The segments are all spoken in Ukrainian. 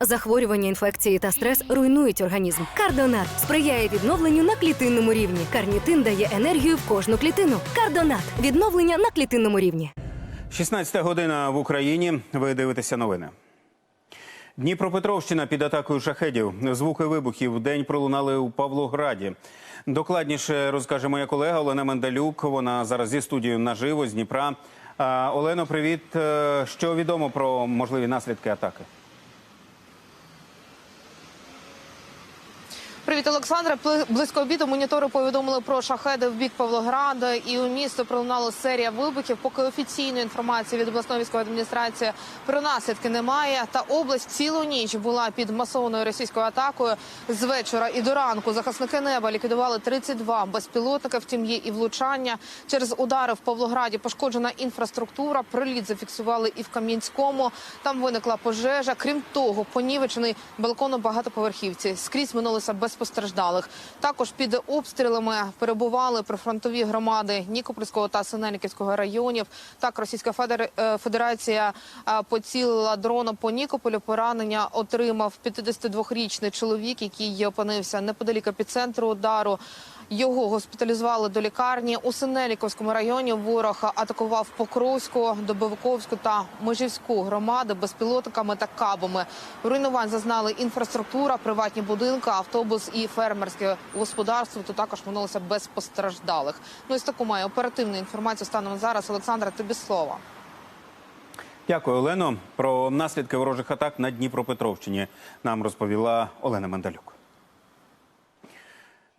Захворювання, інфекції та стрес руйнують організм. Кардонат сприяє відновленню на клітинному рівні. Карнітин дає енергію в кожну клітину. Кардонат відновлення на клітинному рівні. 16 година в Україні. Ви дивитеся новини. Дніпропетровщина під атакою шахедів. Звуки вибухів день пролунали у Павлограді. Докладніше розкаже моя колега Олена Мендалюк. Вона зараз зі студією наживо з Дніпра. Олено, привіт. Е, Що відомо про можливі наслідки атаки? Привіт, Олександре. Близько обіду монітори повідомили про шахеди в бік Павлограда, і у місто пролунала серія вибухів. Поки офіційної інформації від обласної військової адміністрації про наслідки немає. Та область цілу ніч була під масованою російською атакою. З вечора і до ранку захисники неба ліквідували 32 безпілотника. Втім, є і влучання через удари в Павлограді. Пошкоджена інфраструктура. Приліт зафіксували і в Кам'янському. Там виникла пожежа. Крім того, понівечений балкон у багатоповерхівці. Скрізь минулося без постраждалих. Також під обстрілами перебували прифронтові громади Нікопольського та Синельниківського районів. Так, Російська е, Федерація е, поцілила дроном по Нікополю. Поранення отримав 52-річний чоловік, який опинився неподалік епіцентру удару. Його госпіталізували до лікарні у Синеліковському районі. Ворог атакував Покровську, Добовиковську та Межівську громади безпілотниками та кабами. Руйнувань зазнали інфраструктура, приватні будинки, автобус і фермерське господарство. То також минулося без постраждалих. Ну і з таку має оперативну інформацію станом зараз. Олександра, тобі слово. Дякую, Олено. Про наслідки ворожих атак на Дніпропетровщині нам розповіла Олена Мендалюк.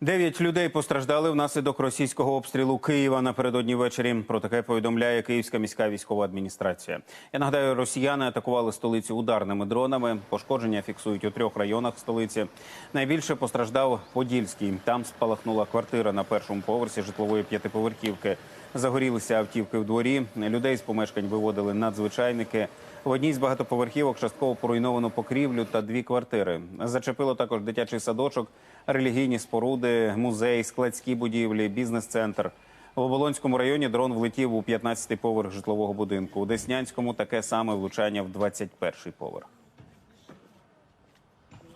Дев'ять людей постраждали внаслідок російського обстрілу Києва напередодні ввечері. Про таке повідомляє Київська міська військова адміністрація. Я нагадаю, росіяни атакували столицю ударними дронами. Пошкодження фіксують у трьох районах столиці. Найбільше постраждав Подільський. Там спалахнула квартира на першому поверсі житлової п'ятиповерхівки. Загорілися автівки в дворі. Людей з помешкань виводили надзвичайники. В одній з багатоповерхівок частково поруйновано покрівлю та дві квартири. Зачепило також дитячий садочок, релігійні споруди, музей, складські будівлі, бізнес-центр. В Оболонському районі дрон влетів у 15-й поверх житлового будинку. У Деснянському таке саме влучання в 21-й поверх.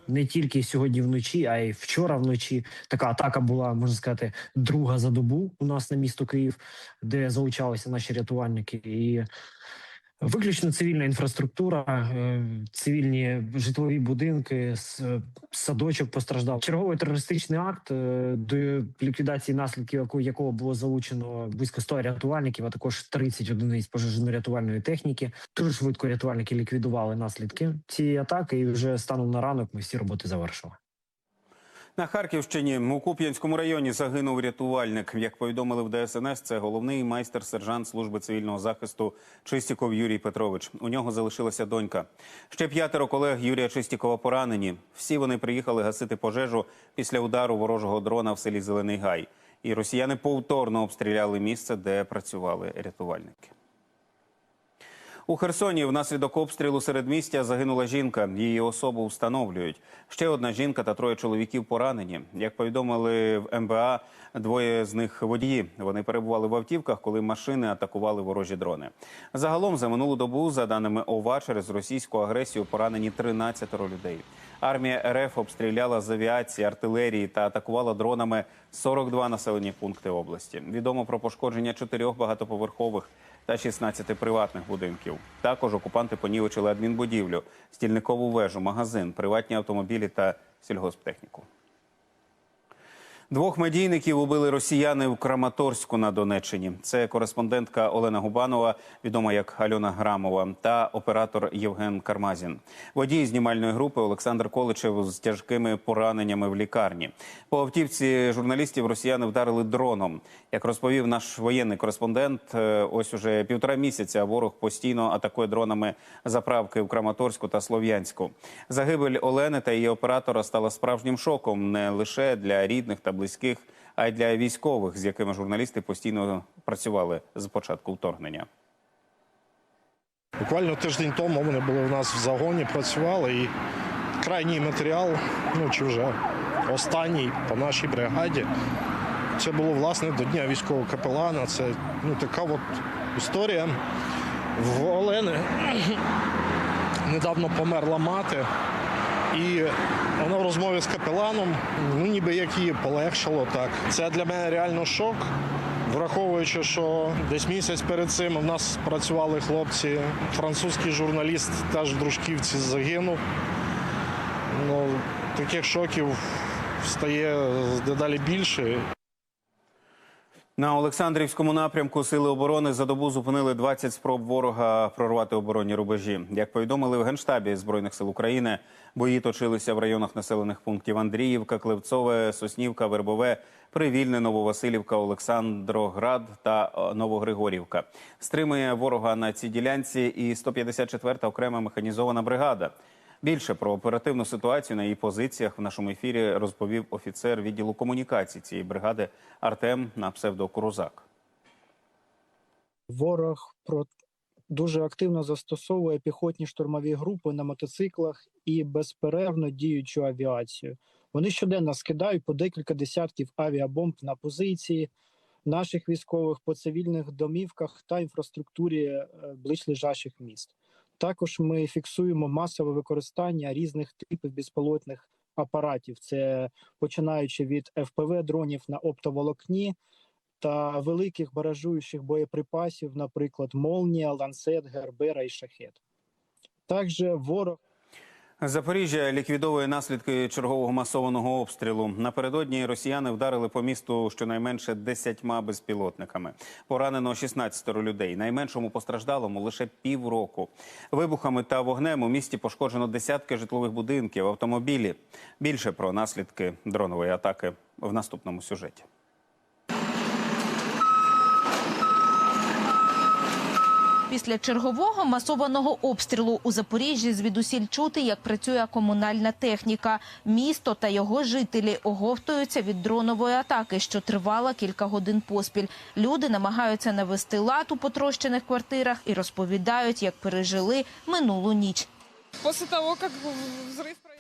Не тільки сьогодні вночі, а й вчора вночі. Така атака була, можна сказати, друга за добу у нас на місто Київ, де залучалися наші рятувальники. І виключно цивільна інфраструктура, е, цивільні житлові будинки, садочок постраждав. Черговий терористичний акт, е, до ліквідації наслідків якого було залучено близько 100 рятувальників, а також 30 одиниць пожежно-рятувальної техніки. Дуже швидко рятувальники ліквідували наслідки цієї атаки, і вже станом на ранок ми всі роботи завершили. На Харківщині у Куп'янському районі загинув рятувальник. Як повідомили в ДСНС, це головний майстер-сержант служби цивільного захисту Чистіков Юрій Петрович. У нього залишилася донька. Ще п'ятеро колег Юрія Чистікова поранені. Всі вони приїхали гасити пожежу після удару ворожого дрона в селі Зелений Гай. І росіяни повторно обстріляли місце, де працювали рятувальники. У Херсоні внаслідок обстрілу середмістя загинула жінка. Її особу встановлюють. Ще одна жінка та троє чоловіків поранені. Як повідомили в МБА, двоє з них водії. Вони перебували в автівках, коли машини атакували ворожі дрони. Загалом за минулу добу, за даними ОВА, через російську агресію поранені 13 людей. Армія РФ обстріляла з авіації, артилерії та атакувала дронами 42 населені пункти області. Відомо про пошкодження чотирьох багатоповерхових та 16 приватних будинків. Також окупанти понівечили адмінбудівлю, стільникову вежу, магазин, приватні автомобілі та сільгосптехніку. Двох медійників убили росіяни в Краматорську на Донеччині. Це кореспондентка Олена Губанова, відома як Альона Грамова, та оператор Євген Кармазін. Водій знімальної групи Олександр Количев з тяжкими пораненнями в лікарні. По автівці журналістів росіяни вдарили дроном. Як розповів наш воєнний кореспондент, е, ось уже півтора місяця ворог постійно атакує дронами заправки в Краматорську та Слов'янську. Загибель Олени та її оператора стала справжнім шоком не лише для рідних та близьких, а й для військових, з якими журналісти постійно працювали з початку вторгнення. Буквально тиждень тому вони були у нас в загоні, працювали і крайній матеріал, ну чи вже останній по нашій бригаді. Це було власне до Дня військового капелана. Це ну, така от історія. В Олени недавно померла мати. Розмові з капеланом, ну ніби як її полегшало так. Це для мене реально шок. Враховуючи, що десь місяць перед цим у нас працювали хлопці, французький журналіст теж в дружківці загинув. Ну, таких шоків стає дедалі більше. На Олександрівському напрямку сили оборони за добу зупинили 20 спроб ворога прорвати оборонні рубежі. Як повідомили в генштабі збройних сил України, бої точилися в районах населених пунктів Андріївка, Клевцове, Соснівка, Вербове, Привільне, Нововасилівка, Олександроград та е, Новогригорівка. Стримує ворога на цій ділянці і 154-та окрема механізована бригада. Більше про оперативну ситуацію на її позиціях в нашому ефірі розповів офіцер відділу комунікацій цієї бригади Артем на псевдо Курузак. Ворог про дуже активно застосовує піхотні штурмові групи на мотоциклах і безперервно діючу авіацію. Вони щоденно скидають по декілька десятків авіабомб на позиції наших військових по цивільних домівках та інфраструктурі е, ближлежащих міст. Також ми фіксуємо масове використання різних типів безпілотних апаратів. Це починаючи від ФПВ дронів на оптоволокні та великих баражуючих боєприпасів, наприклад, Молнія, Ланцет, Гербера і Шахет. Також ворог Запоріжжя ліквідовує наслідки чергового масованого обстрілу. Напередодні росіяни вдарили по місту щонайменше десятьма безпілотниками. Поранено 16 людей. Найменшому постраждалому лише півроку. Вибухами та вогнем у місті пошкоджено десятки житлових будинків, автомобілі. Більше про наслідки дронової атаки в наступному сюжеті. Після чергового масованого обстрілу у Запоріжжі звідусіль чути, як працює комунальна техніка. Місто та його жителі оговтуються від дронової атаки, що тривала кілька годин поспіль. Люди намагаються навести лад у потрощених квартирах і розповідають, як пережили минулу ніч. Того,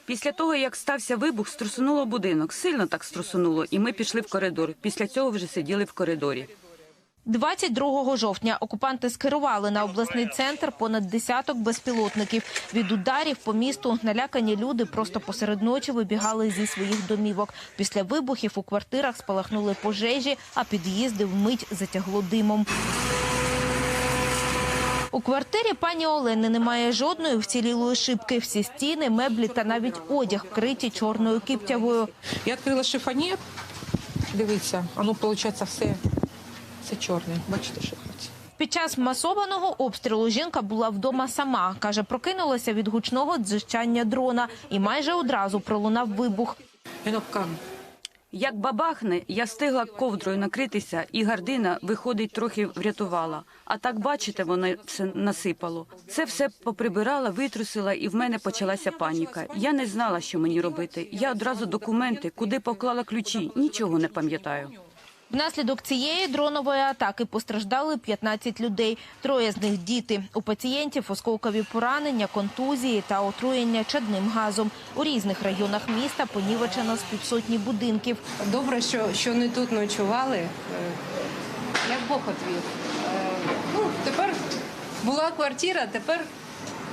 Після того, як стався вибух, струсунуло будинок. Сильно так струсунуло, і ми пішли в коридор. Після цього вже сиділи в коридорі. 22 жовтня окупанти скерували на обласний центр понад десяток безпілотників. Від ударів по місту налякані люди просто посеред ночі вибігали зі своїх домівок. Після вибухів у квартирах спалахнули пожежі, а під'їзди вмить затягло димом. У квартирі пані Олени немає жодної вцілілої шибки. Всі стіни, меблі та навіть одяг вкриті чорною киптявою. Я відкрила шифонір. Дивіться, а ну, виходить, все, все чорне. Бачите, що хоч. Під час масованого обстрілу жінка була вдома сама. Каже, прокинулася від гучного дзижчання дрона і майже одразу пролунав вибух. Як? Як бабахне, я встигла ковдрою накритися, і гардина, виходить, трохи врятувала. А так, бачите, воно все насипало. Це все поприбирала, витрусила, і в мене почалася паніка. Я не знала, що мені робити. Я одразу документи, куди поклала ключі, нічого не пам'ятаю. Внаслідок цієї дронової атаки постраждали 15 людей. Троє з них діти. У пацієнтів осколкові поранення, контузії та отруєння чадним газом. У різних районах міста понівечено з півсотні будинків. Добре, що, що не тут ночували, е, як Бог отвів. Е, Ну, тепер була квартира, тепер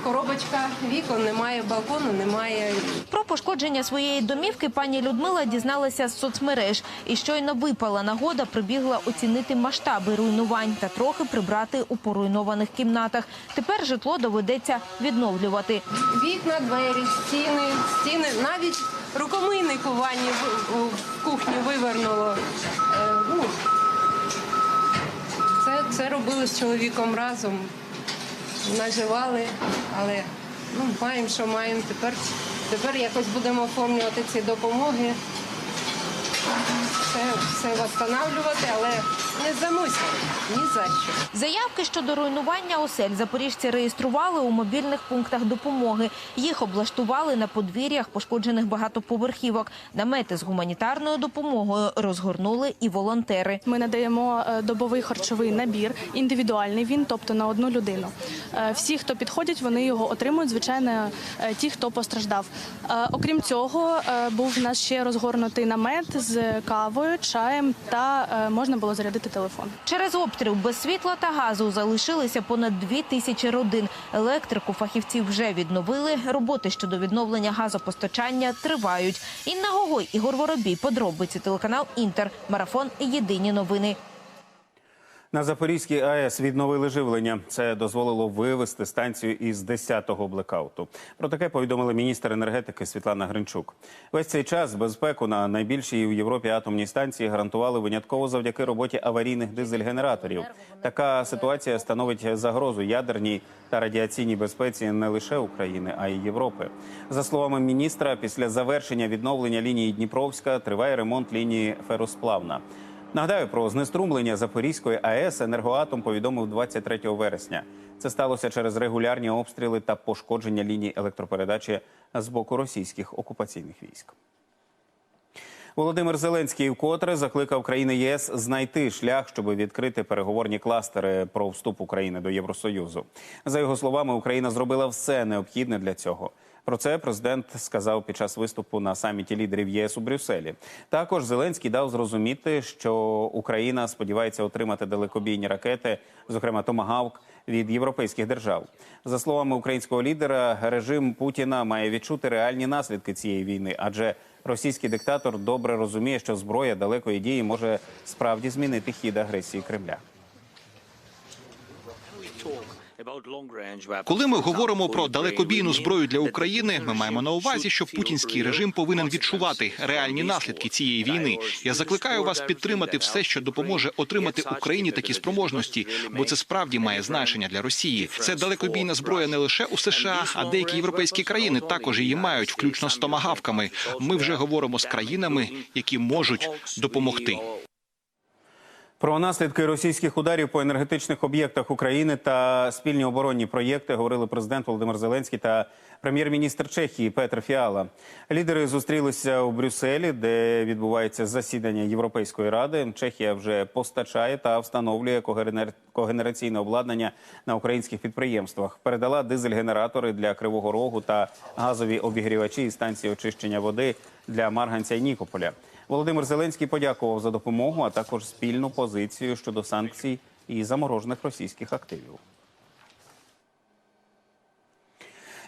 коробочка вікон, немає балкону, немає Про пошкодження своєї домівки пані Людмила дізналася з соцмереж і щойно випала нагода, прибігла оцінити масштаби руйнувань та трохи прибрати у поруйнованих кімнатах. Тепер житло доведеться відновлювати. вікна, двері, стіни, стіни, навіть рукомийник у ванні в, кухні вивернуло. Е, ну, це, це робили з чоловіком разом. Наживали, але ну, маємо, що маємо. Тепер, тепер якось будемо оформлювати ці допомоги. Все, все встановлювати, але не здамося ні за що. Заявки щодо руйнування осель запоріжці реєстрували у мобільних пунктах допомоги. Їх облаштували на подвір'ях пошкоджених багатоповерхівок. Намети з гуманітарною допомогою розгорнули і волонтери. Ми надаємо е, добовий харчовий набір, індивідуальний він, тобто на одну людину. Е, Всі, хто підходять, вони його отримують. Звичайно, е, ті, хто постраждав. Окрім цього, був в нас ще розгорнутий намет з кавою, чаєм та можна було зарядити зарядити телефон. Через обстріл без світла та газу залишилися понад дві тисячі родин. Електрику фахівці вже відновили. Роботи щодо відновлення газопостачання тривають. Інна Гогой, Ігор Воробій, подробиці телеканал Інтер. Марафон. Єдині новини. На Запорізькій АЕС відновили живлення. Це дозволило вивести станцію із 10-го блекауту. Про таке повідомила міністр енергетики Світлана Гринчук. Весь цей час безпеку на найбільшій у Європі атомній станції гарантували винятково завдяки роботі аварійних дизель-генераторів. Така ситуація становить загрозу ядерній та радіаційній безпеці не лише України, а й Європи. За словами міністра, після завершення відновлення лінії Дніпровська триває ремонт лінії Феросплавна. Нагадаю про знеструмлення Запорізької АЕС енергоатом повідомив 23 вересня. Це сталося через регулярні обстріли та пошкодження ліній електропередачі з боку російських окупаційних військ. Володимир Зеленський вкотре закликав країни ЄС знайти шлях, щоб відкрити переговорні кластери про вступ України до Євросоюзу. За його словами, Україна зробила все необхідне для цього. Про це президент сказав під час виступу на саміті лідерів ЄС у Брюсселі. Також Зеленський дав зрозуміти, що Україна сподівається отримати далекобійні ракети, зокрема Томагавк, від європейських держав. За словами українського лідера, режим Путіна має відчути реальні наслідки цієї війни, адже російський диктатор добре розуміє, що зброя далекої дії може справді змінити хід агресії Кремля. Коли ми говоримо про далекобійну зброю для України, ми маємо на увазі, що путінський режим повинен відчувати реальні наслідки цієї війни. Я закликаю вас підтримати все, що допоможе отримати Україні такі спроможності, бо це справді має значення для Росії. Це далекобійна зброя не лише у США, а деякі європейські країни також її мають, включно з томагавками. Ми вже говоримо з країнами, які можуть допомогти. Про наслідки російських ударів по енергетичних об'єктах України та спільні оборонні проєкти говорили президент Володимир Зеленський та прем'єр-міністр Чехії Петр Фіала. Лідери зустрілися у Брюсселі, де відбувається засідання Європейської ради. Чехія вже постачає та встановлює когенер- когенераційне обладнання на українських підприємствах. Передала дизель-генератори для Кривого Рогу та газові обігрівачі із станції очищення води для Марганця і Нікополя. Володимир Зеленський подякував за допомогу, а також спільну позицію щодо санкцій і заморожених російських активів.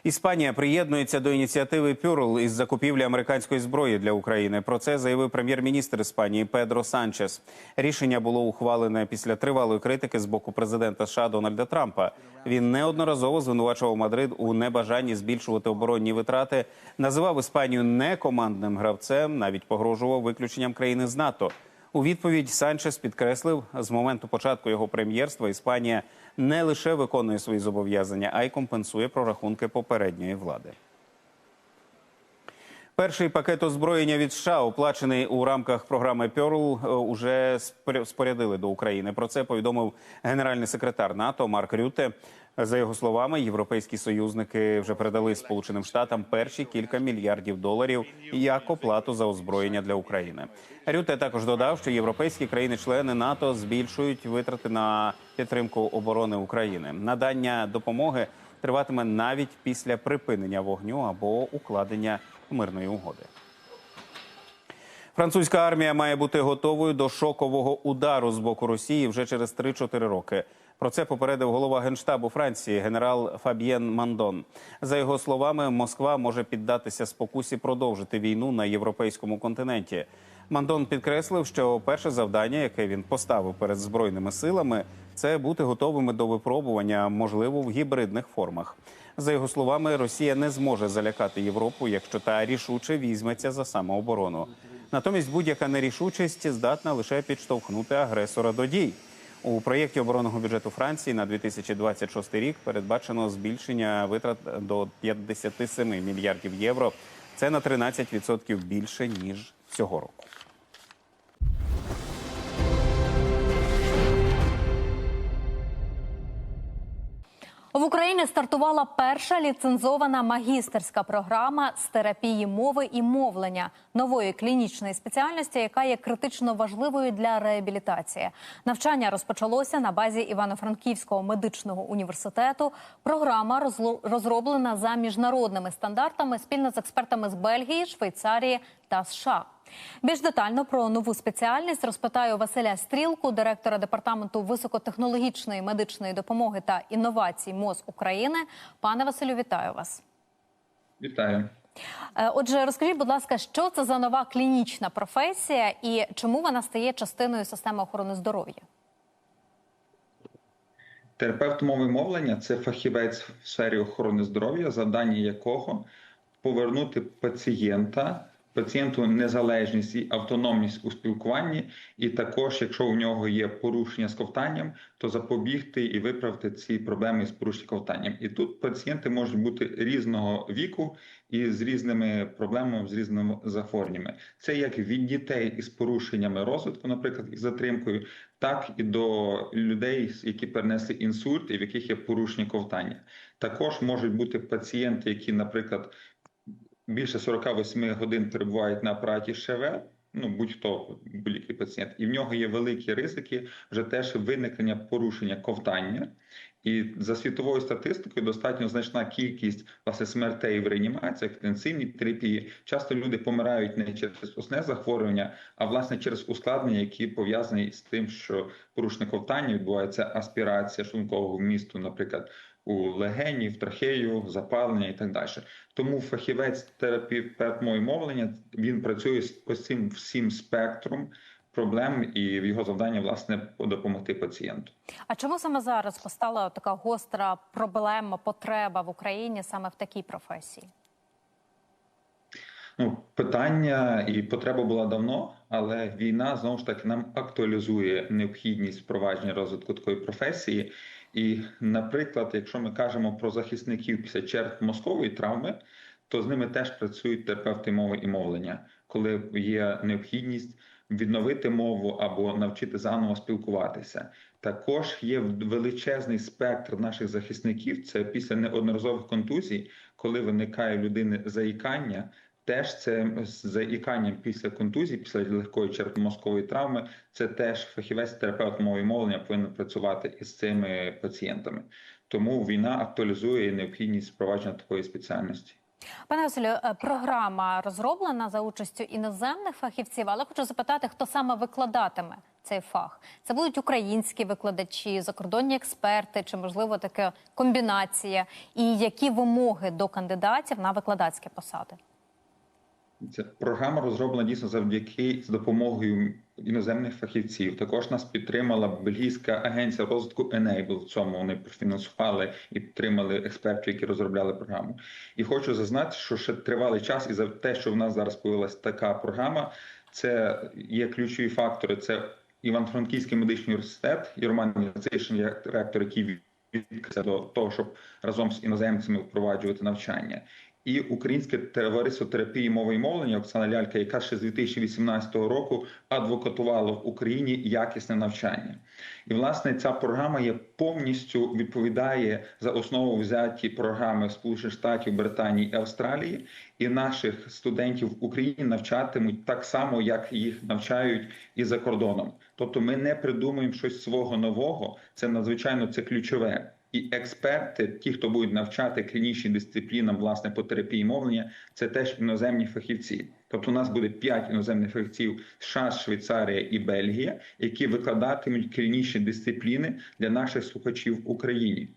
Іспанія приєднується до ініціативи Пюрл із закупівлі американської зброї для України. Про це заявив прем'єр-міністр Іспанії Педро Санчес. Рішення було ухвалене після тривалої критики з боку президента США Дональда Трампа. Він неодноразово звинувачував Мадрид у небажанні збільшувати оборонні витрати, називав Іспанію некомандним гравцем, навіть погрожував виключенням країни з НАТО. У відповідь Санчес підкреслив, з моменту початку його прем'єрства Іспанія не лише виконує свої зобов'язання, а й компенсує прорахунки попередньої влади. Перший пакет озброєння від США, оплачений у рамках програми Пьорл, уже споря- спорядили до України. Про це повідомив генеральний секретар НАТО Марк Рюте. За його словами, європейські союзники вже передали Сполученим Штатам перші кілька мільярдів доларів як оплату за озброєння для України. Рюте також додав, що європейські країни-члени НАТО збільшують витрати на підтримку оборони України. Надання допомоги триватиме навіть після припинення вогню або укладення мирної угоди. Французька армія має бути готовою до шокового удару з боку Росії вже через 3-4 роки. Про це попередив голова генштабу Франції генерал Фаб'єн Мандон. За його словами, Москва може піддатися спокусі продовжити війну на європейському континенті. Мандон підкреслив, що перше завдання, яке він поставив перед збройними силами, це бути готовими до випробування, можливо, в гібридних формах. За його словами, Росія не зможе залякати Європу, якщо та рішуче візьметься за самооборону. Натомість будь-яка нерішучість здатна лише підштовхнути агресора до дій. У проєкті оборонного бюджету Франції на 2026 рік передбачено збільшення витрат до 57 мільярдів євро. Це на 13% більше ніж цього року. В Україні стартувала перша ліцензована магістерська програма з терапії мови і мовлення нової клінічної спеціальності, яка є критично важливою для реабілітації. Навчання розпочалося на базі Івано-Франківського медичного університету. Програма розроблена за міжнародними стандартами спільно з експертами з Бельгії, Швейцарії та США. Більш детально про нову спеціальність розпитаю Василя Стрілку, директора департаменту високотехнологічної медичної допомоги та інновацій МОЗ України. Пане Василю, вітаю вас. Вітаю. Е, Отже, розкажіть, будь ласка, що це за нова клінічна професія і чому вона стає частиною системи охорони здоров'я? Терапевт мови мовлення це фахівець в сфері охорони здоров'я, завдання якого повернути пацієнта, пацієнту незалежність і автономність у спілкуванні, і також, якщо у нього є порушення з ковтанням, то запобігти і виправити ці проблеми з порушенням ковтанням. І тут пацієнти можуть бути різного віку і з різними проблемами, з різними захворюваннями. Це як від дітей із порушеннями розвитку, наприклад, із затримкою, так і до людей, які перенесли інсульт і в яких є порушення ковтання. Також можуть бути пацієнти, які, наприклад, більше 48 годин перебувають на апараті ШВЛ, ну будь-хто будь-який пацієнт, і в нього є великі ризики вже теж виникнення порушення ковтання. І за світовою статистикою достатньо значна кількість власне смертей в реанімаціях, в інтенсивній терапії. Часто люди помирають не через усне захворювання, а власне через ускладнення, які пов'язані з тим, що порушення ковтання відбувається аспірація шлункового вмісту, наприклад, у легені, в трахею, запалення і так далі. Тому фахівець терапевт мови мовлення він працює з цим всім спектром проблем, і його завдання власне допомогти пацієнту. А чому саме зараз постала така гостра проблема, потреба в Україні саме в такій професії? Ну, питання і потреба була давно, але війна знову ж таки нам актуалізує необхідність впровадження розвитку такої професії. І, наприклад, якщо ми кажемо про захисників після черг мозкової травми, то з ними теж працюють терапевти мови і мовлення, коли є необхідність відновити мову або навчити заново спілкуватися. Також є величезний спектр наших захисників. Це після неодноразових контузій, коли виникає в людини заїкання. Теж це з заїканням після контузії, після легкої черепно-мозкової травми. Це теж фахівець терапевт мови мовлення повинен працювати із цими пацієнтами. Тому війна актуалізує необхідність впровадження такої спеціальності. Пане Василю, е, програма розроблена за участю іноземних фахівців, але хочу запитати, хто саме викладатиме цей фах? Це будуть українські викладачі, закордонні експерти, чи можливо така комбінація? І які вимоги до кандидатів на викладацькі посади? Ця програма розроблена дійсно завдяки з допомогою іноземних фахівців. Також нас підтримала бельгійська агенція розвитку Enable. В цьому вони профінансували і підтримали експертів, які розробляли програму. І хочу зазнати, що ще тривалий час, і за те, що в нас зараз появилася така програма, це є ключові фактори. Це Іван-Франківський медичний університет і Роман Яцишин, як ректор, який відкрився до того, щоб разом з іноземцями впроваджувати навчання. І українське товариство терапії мови і мовлення Оксана Лялька, яка ще з 2018 року адвокатувала в Україні якісне навчання, і власне ця програма є повністю відповідає за основу взяті програми Сполучених Штатів, Британії і Австралії, і наших студентів в Україні навчатимуть так само, як їх навчають і за кордоном. Тобто, ми не придумуємо щось свого нового. Це надзвичайно це ключове. І експерти, ті, хто будуть навчати клінічним дисциплінам власне по терапії мовлення, це теж іноземні фахівці. Тобто, у нас буде п'ять іноземних фахівців США, Швейцарія і Бельгія, які викладатимуть клінічні дисципліни для наших слухачів в Україні.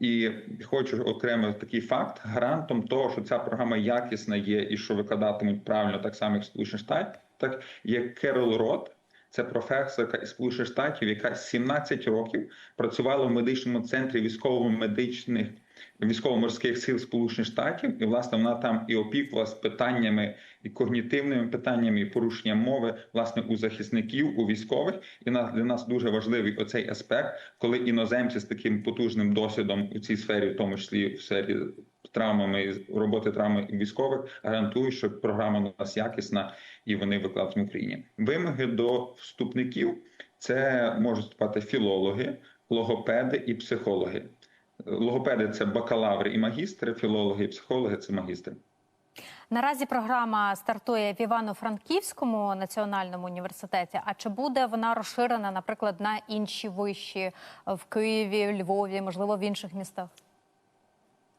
І хочу окремо такий факт: гарантом того, що ця програма якісна є і що викладатимуть правильно, так само як Сполучених Штатів, так є Керол Рот. Це професорка із Сполучених Штатів, яка 17 років працювала в медичному центрі військово-медичних військово-морських сил Сполучених Штатів, і власне вона там і опікувалась питаннями і когнітивними питаннями, і порушенням мови власне у захисників, у військових. І для нас дуже важливий оцей аспект, коли іноземці з таким потужним досвідом у цій сфері, в тому числі в сфері травмами роботи травми військових, гарантують, що програма у нас якісна і вони викладуть в Україні. Вимоги до вступників це можуть вступати філологи, логопеди і психологи. Логопеди це бакалаври і магістри, філологи і психологи це магістри. Наразі програма стартує в Івано-Франківському національному університеті. А чи буде вона розширена, наприклад, на інші вищі в Києві, Львові, можливо, в інших містах?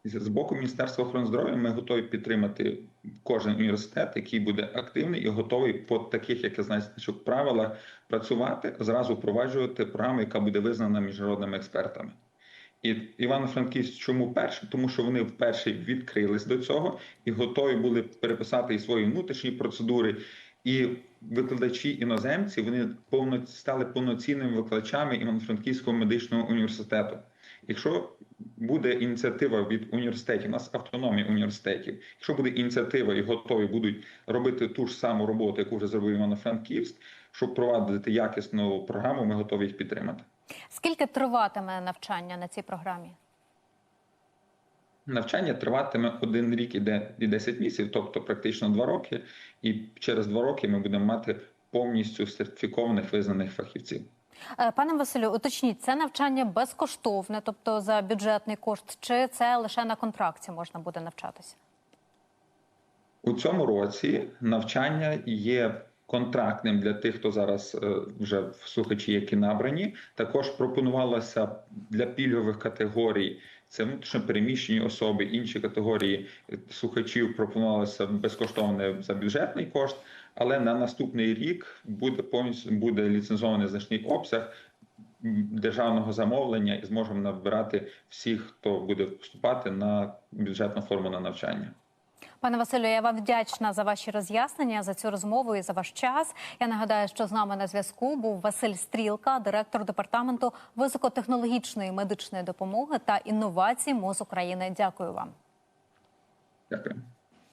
з боку Міністерства охорони здоров'я ми готові підтримати кожен університет, який буде активний і готовий по таких, як я знаю, значок, правилах працювати, зразу впроваджувати програму, яка буде визнана міжнародними експертами. І Івано-Франківськ чому перший? Тому що вони вперше відкрились до цього і готові були переписати і свої внутрішні процедури. І викладачі іноземці вони повно стали повноцінними викладачами Івано-Франківського медичного університету. Якщо буде ініціатива від університетів, у нас автономія університетів. Якщо буде ініціатива і готові будуть робити ту ж саму роботу, яку вже зробив Івано-Франківськ, щоб провадити якісну програму, ми готові їх підтримати. Скільки триватиме навчання на цій програмі? Навчання триватиме один рік і 10 місяців, тобто практично два роки. І через два роки ми будемо мати повністю сертифікованих визнаних фахівців. Е, Пане Василю, уточніть, це навчання безкоштовне, тобто за бюджетний кошт, чи це лише на контракті можна буде навчатися? У цьому році навчання є контрактним для тих, хто зараз е, вже в слухачі, які набрані. Також пропонувалося для пільгових категорій. Це внутрішньо переміщені особи, інші категорії е, слухачів пропонувалося безкоштовне за бюджетний кошт, але на наступний рік буде повністю буде ліцензований значний обсяг державного замовлення і зможемо набирати всіх, хто буде вступати на бюджетну форму на навчання. Пане Василю, я вам вдячна за ваші роз'яснення, за цю розмову і за ваш час. Я нагадаю, що з нами на зв'язку був Василь Стрілка, директор департаменту високотехнологічної медичної допомоги та інновацій МОЗ України. Дякую вам. Дякую.